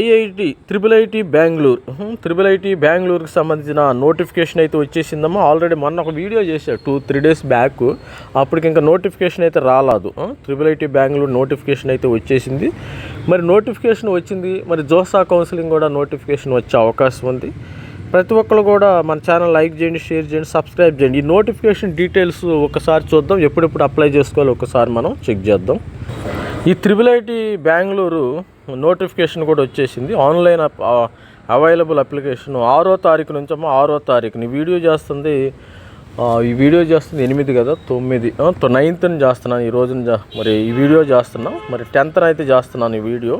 IIT triple IT Bengaluru. Triple IT బెంగళూరుకి సంబంధించిన notification అయితే వచ్చేసిందమ్మా. ఆల్రెడీ మొన్న ఒక వీడియో చేశాడు టూ త్రీ డేస్ బ్యాక్ అప్పటికి ఇంకా నోటిఫికేషన్ అయితే రాలేదు. త్రిబుల్ ఐటి బెంగళూరు నోటిఫికేషన్ అయితే వచ్చేసింది. మరి నోటిఫికేషన్ వచ్చింది మరి జోసా కౌన్సిలింగ్ కూడా నోటిఫికేషన్ వచ్చే అవకాశం ఉంది. ప్రతి ఒక్కరు కూడా మన ఛానల్ లైక్ చేయండి షేర్ చేయండి సబ్స్క్రైబ్ చేయండి. ఈ నోటిఫికేషన్ డీటెయిల్స్ ఒకసారి చూద్దాం ఎప్పుడెప్పుడు అప్లై చేసుకోవాలి ఒకసారి మనం చెక్ చేద్దాం. ఈ త్రిబుల్ ఐటీ బెంగళూరు నోటిఫికేషన్ కూడా వచ్చేసింది. ఆన్లైన్ అవైలబుల్ అప్లికేషన్ ఆరో తారీఖు నుంచి అమ్మా ఆరో తారీఖుని. వీడియో చేస్తుంది ఈ వీడియో చేస్తుంది ఎనిమిది కదా తొమ్మిది నైన్త్ని చేస్తున్నాను ఈ రోజున మరి ఈ వీడియో చేస్తున్నాం. మరి టెన్త్న అయితే చేస్తున్నాను ఈ వీడియో.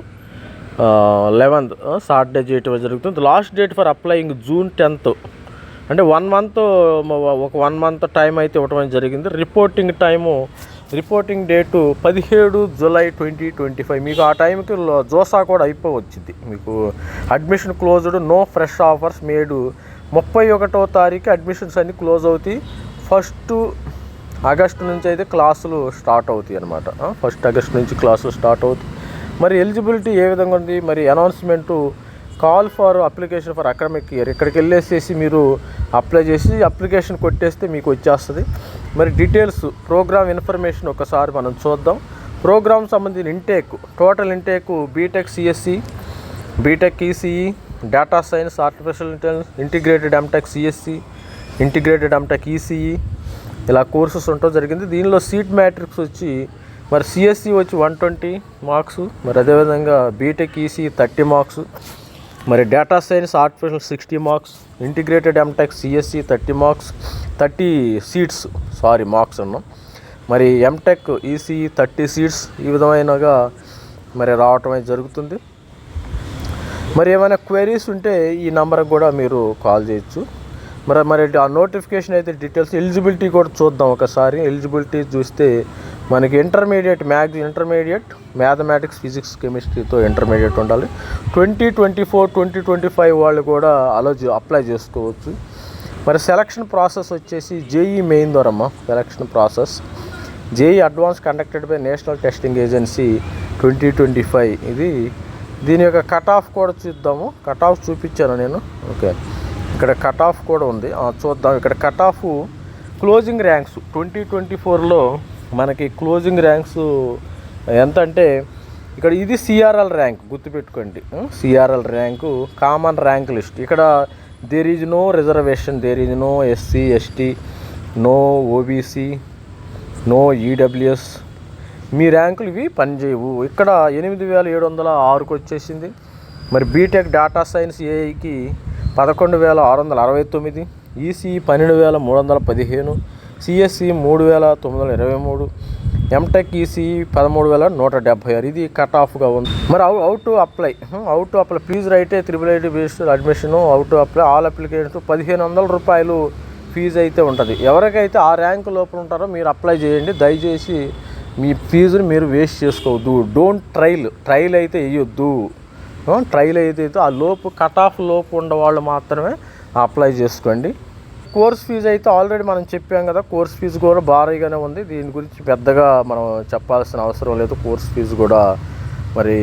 లెవెన్త్ సాటర్డే డేట్ జరుగుతుంది. Last date for applying June tenth. అంటే వన్ మంత్ ఒక వన్ మంత్ టైం అయితే ఇవ్వడం జరిగింది. రిపోర్టింగ్ టైము రిపోర్టింగ్ డేటు పదిహేడు జూలై ట్వంటీ ట్వంటీ ఫైవ్. మీకు ఆ టైంకి జోసా కూడా అయిపోవచ్చింది. మీకు admission closed no fresh offers made. ముప్పై ఒకటో తారీఖు అడ్మిషన్స్ అన్ని క్లోజ్ అవుతాయి. ఫస్ట్ ఆగస్టు నుంచి అయితే క్లాసులు స్టార్ట్ అవుతాయి అనమాట ఫస్ట్ ఆగస్ట్ నుంచి క్లాసులు స్టార్ట్ అవుతాయి. మరి ఎలిజిబిలిటీ ఏ విధంగా ఉంది? మరి announcement call for application for academic year ఇక్కడికి వెళ్ళేసేసి మీరు అప్లై చేసి అప్లికేషన్ కొట్టేస్తే మీకు వచ్చేస్తుంది. మరి డీటెయిల్స్ ప్రోగ్రామ్ ఇన్ఫర్మేషన్ ఒకసారి మనం చూద్దాం. ప్రోగ్రామ్ సంబంధించిన intake total intake B Tech CSE B Tech ECE data science artificial intelligence integrated M Tech CSE integrated M Tech ECE ఇలా కోర్సెస్ ఉండటం జరిగింది. దీనిలో సీట్ మ్యాట్రిక్స్ వచ్చి మరి సిఎస్సి వచ్చి వన్ ట్వంటీ మార్క్స్ మరి అదేవిధంగా B Tech EC thirty marks మరి data science artificial sixty marks integrated M Tech CSE thirty marks thirty seats sorry marks అన్నాం. మరి ఎంటెక్ ఈసీ థర్టీ సీట్స్ ఈ విధమైనగా మరి రావటం అయితే జరుగుతుంది. మరి ఏమైనా క్వైరీస్ ఉంటే ఈ నెంబర్కి కూడా మీరు కాల్ చేయొచ్చు. మరి మరి ఆ నోటిఫికేషన్ అయితే డీటెయిల్స్ ఎలిజిబిలిటీ కూడా చూద్దాం ఒకసారి. ఎలిజిబిలిటీ చూస్తే మనకి intermediate maths intermediate mathematics physics కెమిస్ట్రీతో intermediate ఉండాలి. Twenty twenty four twenty twenty five వాళ్ళు కూడా అలో అప్లై చేసుకోవచ్చు. మరి సెలక్షన్ ప్రాసెస్ వచ్చేసి JEE main ద్వారమ్మా selection process JEE advance conducted by National Testing Agency twenty twenty five ఇది దీని యొక్క కట్ ఆఫ్ కూడా చూద్దాము. కట్ ఆఫ్ చూపించాను నేను. ఓకే ఇక్కడ కట్ ఆఫ్ కూడా ఉంది. చూద్దాం. ఇక్కడ cut off closing ranks twenty twenty ఫోర్లో మనకి క్లోజింగ్ ర్యాంక్స్ ఎంత అంటే ఇక్కడ ఇది సిఆర్ఎల్ ర్యాంక్ గుర్తుపెట్టుకోండి. CRL rank common rank list. ఇక్కడ there is no reservation there is no SC ST no OBC no EWS మీ ర్యాంకులు ఇవి పనిచేయవు ఇక్కడ ఎనిమిది వేల ఏడు వందల ఆరుకు వచ్చేసింది. మరి బీటెక్ డేటా సైన్స్ ఏఐకి పదకొండు వేల ఆరు వందల అరవై తొమ్మిది ఈసీఈ పన్నెండు వేల మూడు వందల పదిహేను సిఎస్సి మూడు వేల తొమ్మిది వందల ఇరవై మూడు ఎంటెక్ ఈసీఈ పదమూడు వేల నూట డెబ్బై ఆరు. ఇది కట్ ఆఫ్గా ఉంది. మరి అవు out to apply out to apply please రైటే triple IT based admission out to apply all applications పదిహేను వందల రూపాయలు ఫీజు అయితే ఉంటుంది. ఎవరికైతే ఆ ర్యాంక్ లోపల ఉంటారో మీరు అప్లై చేయండి. దయచేసి మీ ఫీజుని మీరు వేస్ట్ చేసుకోవద్దు. డోంట్ ట్రైల్ ట్రైల్ అయితే వేయొద్దు. ట్రైల్ అయితే ఆ లోపు కట్ ఆఫ్ లోపు ఉన్న వాళ్ళు మాత్రమే అప్లై చేసుకోండి. కోర్స్ ఫీజు అయితే ఆల్రెడీ మనం చెప్పాం కదా కోర్స్ ఫీజు కూడా భారీగానే ఉంది. దీని గురించి పెద్దగా మనం చెప్పాల్సిన అవసరం లేదు. కోర్స్ ఫీజు కూడా మరి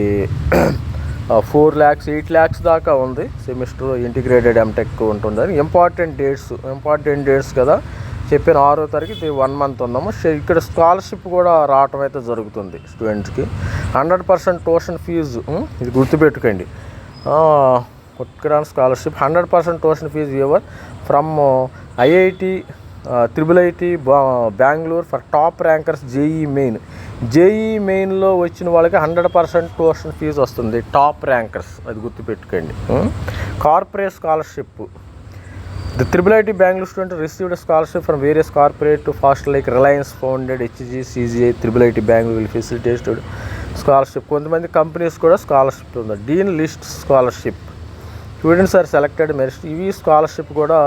ఫోర్ ల్యాక్స్ ఎయిట్ ల్యాక్స్ దాకా ఉంది. సెమిస్టర్ ఇంటిగ్రేటెడ్ ఎంటెక్ ఉంటుంది. ఇంపార్టెంట్ డేట్స్ ఇంపార్టెంట్ డేట్స్ కదా. చెప్పిన ఆరో తారీఖు వన్ మంత్ ఉన్నాము. ఇక్కడ స్కాలర్షిప్ కూడా రావటం అయితే జరుగుతుంది స్టూడెంట్స్కి. హండ్రెడ్ పర్సెంట్ ట్యూషన్ ఫీజు ఇది గుర్తుపెట్టుకోండి. కొట్టుకురాని scholarship. Hundred percent tuition fee your from IIT triple IT Bengaluru for top rankers JEE main. JEE మెయిన్లో వచ్చిన వాళ్ళకి హండ్రెడ్ పర్సెంట్ ట్యూషన్ ఫీజు వస్తుంది. Top rankers. అది గుర్తుపెట్టుకోండి. Corporate scholarship. The triple IT Bengaluru student received scholarship from various corporate fast like Reliance founded H G CGI triple IT Bengaluru facilitated scholarship. కొంతమంది companies కూడా scholarship ఉంది. Dean list scholarship. Students are selected merit ఇవి scholarship కూడా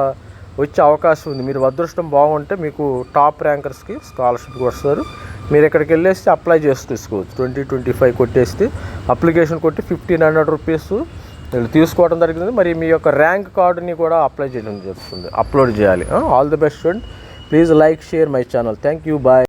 వచ్చే అవకాశం ఉంది. మీరు అదృష్టం బాగుంటే మీకు టాప్ ర్యాంకర్స్కి స్కాలర్షిప్ వస్తారు. మీరు ఇక్కడికి వెళ్ళేసి అప్లై చేసి తీసుకోవచ్చు ట్వంటీ ట్వంటీ ఫైవ్ కొట్టేస్తే అప్లికేషన్ కొట్టి ఫిఫ్టీన్ హండ్రెడ్ రూపీస్ తీసుకోవడం జరిగింది. మరి మీ యొక్క ర్యాంక్ కార్డుని కూడా అప్లై చేయడం జరుగుతుంది. అప్లోడ్ చేయాలి. All the best student. Please like share my channel. Thank you. Bye.